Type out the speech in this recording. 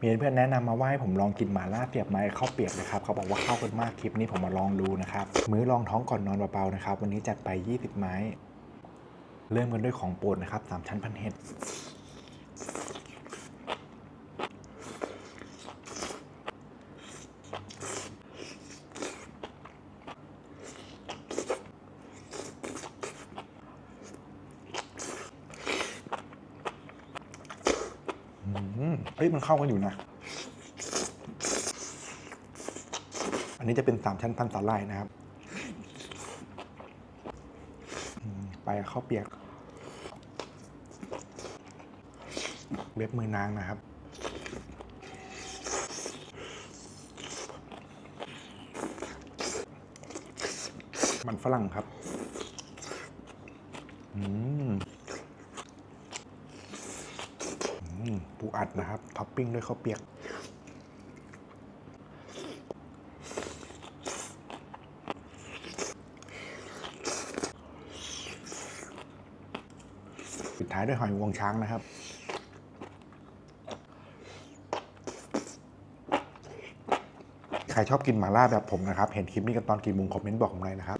มีเพื่อนแนะนำมาว่าให้ผมลองกินหมาล่าเปียบไม้ข้าวเปียกนะครับเขาบอกว่าเข้ากันมากคลิปนี้ผมมาลองดูนะครับ มื้อลองท้องก่อนนอนเบาๆนะครับ วันนี้จัดไป 20 ไม้ เริ่มกันด้วยของโปรดนะครับสามชั้นพันเห็ด เฮ้ยมันเข้ากันอยู่นะ อันนี้จะเป็นสามชั้นพันสาหร่ายนะครับ ไปข้าวเปียก เว็บมือนางนะครับมันฝรั่งครับ อืม ปูอัดนะครับ ท็อปปิ้งด้วยข้าวเปียก ปิดท้ายด้วยหอยงวงช้างนะครับใครชอบกินหมาล่าแบบผมนะครับ เห็นคลิปนี้กันตอนกี่โมงคอมเมนต์บอกผมเลยนะครับ